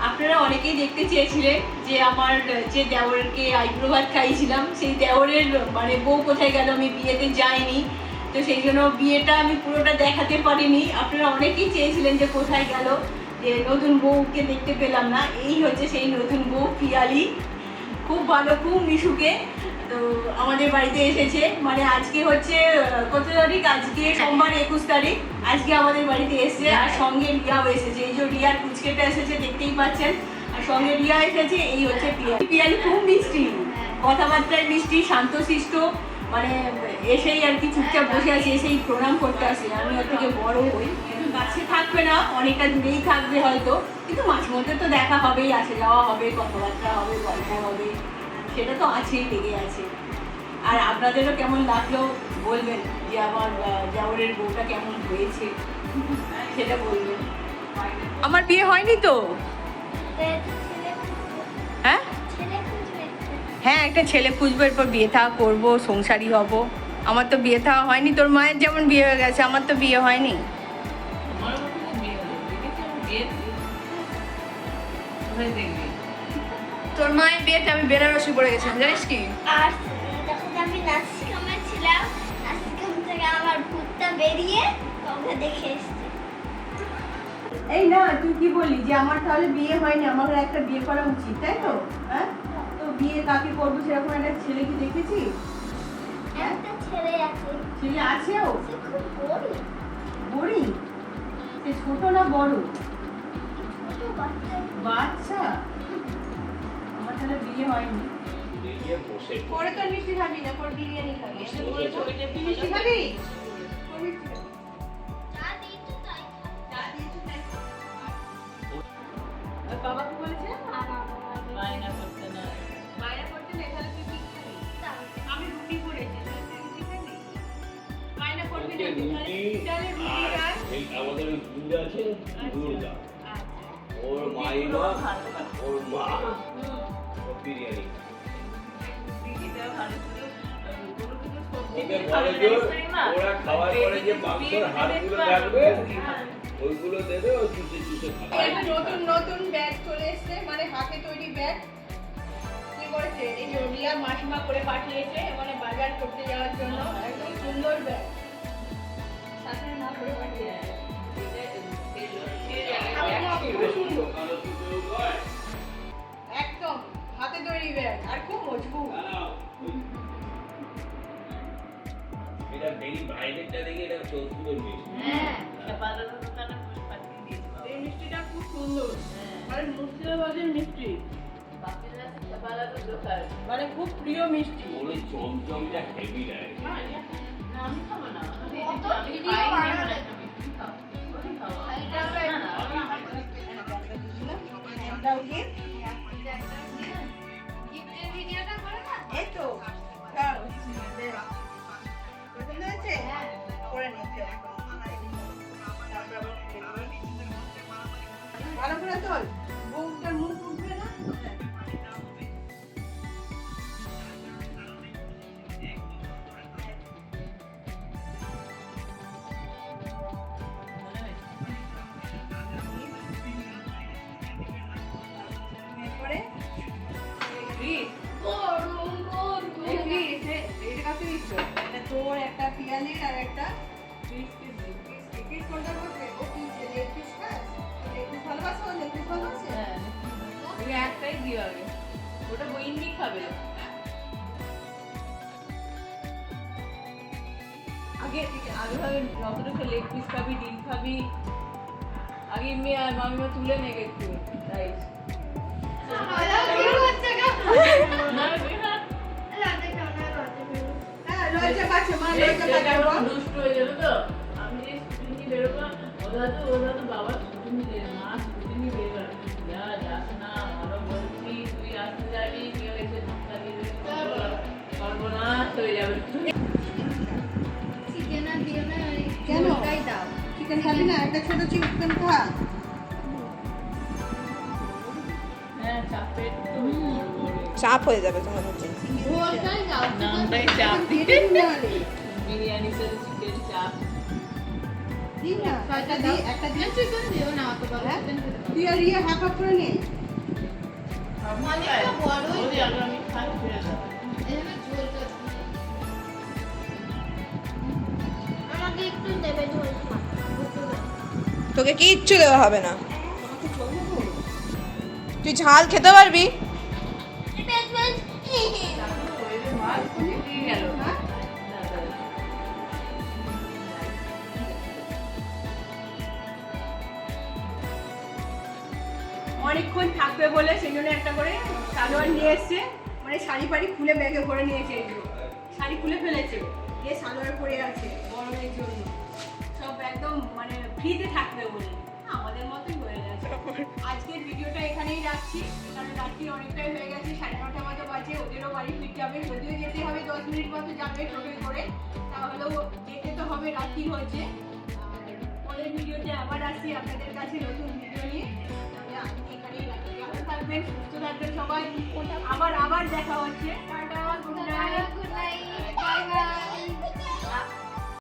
আপনারা অনেকেই দেখতে চেয়েছিলেন যে আমার, যে দেওরকে আইব্রো ভাত খাইছিলাম সেই দেওরের মানে বউ কোথায় গেল আমি বিয়েতে যাইনি। তো সেই জন্য বিয়েটা আমি পুরোটা দেখাতে পারিনি। আপনারা অনেকেই চেয়েছিলেন যে কোথায় গেল, যে নতুন বউকে দেখতে পেলাম না। এই হচ্ছে সেই নতুন বউ, পিয়ালি। খুব ভালো, খুব মিশুকে। তো আমাদের বাড়িতে এসেছে। মানে আজকে হচ্ছে, কত তারিখ? আজকে সোমবার একুশ তারিখ। আজকে আমাদের বাড়িতে এসেছে। আর সঙ্গে রিয়াও এসেছে। এই যে রিয়ার কুচকেটা এসেছে, দেখতেই পাচ্ছেন। আর সঙ্গে রিয়া এসেছে, এই হচ্ছে পিয়ালি। পিয়ালি খুব মিষ্টি। কথাবার্তায় মিষ্টি, শান্তশিষ্ট। মানে এসেই আর কি চুপচাপ বসে আছে, এসেই প্রণাম করতে আসে। আমি ওর থেকে বড় হই। কাছে থাকবে না, অনেকটা দূরেই থাকবে হয়তো। কিন্তু মাঝে মধ্যে তো দেখা হবেই, আসে যাওয়া হবে, কথাবার্তা হবে, গল্প হবে। সেটা তো আছেই লেগে আছে। আর আপনাদেরও কেমন লাগল বলবেন যে আমার জাওরের বউটা কেমন হয়েছে? সেটা বলবেন। আমার বিয়ে হয়নি তো? হ্যাঁ? হ্যাঁ একটা ছেলে খুঁজবো এরপর বিয়ে থাকা করব সংসারী হব। আমার তো বিয়ে থাকা হয়নি তোর মায়ের যেমন বিয়ে হয়ে গেছে আমার তো বিয়ে হয়নি। বিয়ে তোর মায়ের বিয়েতে আমি বেনারসি পড়ে গেছিলাম জানিস কি? আর যখন আমি নাসিকামে ছিলাম নাসিকাম থেকে আমার ভূতটা বেরিয়ে ওকে দেখে এসছে। এই না তুই কি বললি যে আমার তাহলে বিয়ে হয়নি? আমার একটা বিয়ে করা উচিত তাই তো? হ্যাঁ? তো বিয়ে কাকে করব সেরকম একটা ছেলে কি দেখেছিস একটা ছেলে আছে। ছেলে আছেও সে খুব বড় বড়ি সে ছোট না বড়? বাচ্চা? তাহলে বিয়ে হয়নি। পরে তো মিষ্টি খাবি না পরে বিরিয়ানি খাবি। মিষ্টি খাবি? যা দিয়েছে তাই আর বাবা কি বলেছে? বায়না করতে না। মায়েরা করতে না তাহলে তুই কি খাবি? আমি রুটি করেছি রুটি খাবি? মায়েরা করবি না ওকে তুই রুটি তাহলে রুটি আর এই আমাদের আছে দুর্গা ওর মাইমা ওর মা। বিরিয়ানি। ওরা খাওয়ার পরে যে মাংসের হাড়গুলো থাকবে ওইগুলো দেবে ও চুষে চুষে খাবে। নতুন নতুন ব্যাগ চলে এসেছে মানে হাতে তৈরি ব্যাগ। কি করেছে? এই যে রিয়া মাসিমা করে পাঠিয়েছে মানে বাজার করতে যাওয়ার জন্য। একদম সুন্দর ব্যাগ। শাশুড়ি মা করে পাঠিয়েছে। এটা ভেরি ব্রাইডেরটা দেখে এটা চৌধুরীর মিষ্টি হ্যাঁ দোকানে এই মিষ্টিটা খুব সুন্দর মানে মুর্শিদাবাদের মিষ্টি মানে খুব প্রিয় মিষ্টি ওই চমচমটা হেভি লাগে আমি খাব না আমি মানে খাব না এই তো পছন্দ হয়েছে? করে নিচ্ছে ভালো করে তোল। একটা পিয়ালির আর একটা? ও কি ভালোবাসে piece ভালোবাসে? হ্যাঁ একটাই দিও আগে ওটা বইন্দি খাবে। আগে আগে ভাবে নতুনকে লেগ পিস খাবি ডিম খাবি আগে মেয়ে আর মামিমা তুলে নেবে একটু রাইস না বিহার মা লজ্জা পাচ্ছে, বল। হয়ে যাবে তো আমি যে স্কুটি নিয়ে বেরোবো ওরা তো ওরা তো বাবা স্কুটি নিয়ে মা স্কুটি নিয়ে বেরোবে যা যাস না ভালো বলছি তুই আসতে যাবি কেউ এসে ধাক্কা দিয়ে দেবে সর্বনাশ যাবে। চিকেন আর দিও না কেন? ঝোলটাই দাও। চিকেন খাবি না? একটা ছোট চিকেন খা। হ্যাঁ চাপের তো। চাপ হয়ে যাবে তোমার হচ্ছে ঝোলটাই দাও নামটাই চাপ দিয়ে দিন না রে। বিরিয়ানি চিকেন চাপ দিন না, একটা দিই, একটা দিই। চিকেন দিও না অত বাবা হ্যাঁ? তোকে কিচ্ছু দেওয়া হবে না তুই ঝাল খেতে পারবি অনেকক্ষণ থাকবে বলে সেই জন্য একটা করে সালোয়ার নিয়ে এসছে। মানে শাড়ি ফাড়ি খুলে ব্যাগে ভরে নিয়েছে এগুলো শাড়ি খুলে ফেলেছে। দিয়ে সালোয়ার পরে আছে গরমের জন্য। সব একদম মানে ফ্রিতে থাকবে বলে। আমাদের মতোই হয়ে গেছে। আজকের ভিডিওটা এখানেই রাখছি কারণ রাত্রি অনেকটাই হয়ে গেছে সাড়ে নটা মতো বাজে ওদেরও বাড়ি ফিরতে হবে যদিও যেতে হবে দশ মিনিট মতো যাবে টোটোয় করে। তাহলেও যেতে তো হবে রাত্রি হচ্ছে পরের ভিডিওতে আবার আসি আপনাদের কাছে নতুন ভিডিও নিয়ে। তাহলে আজকে এখানেই রাখি ভালো থাকবেন? সুস্থ থাকবেন সবাই। আবার আবার দেখা হচ্ছে। Tata good night. Good night.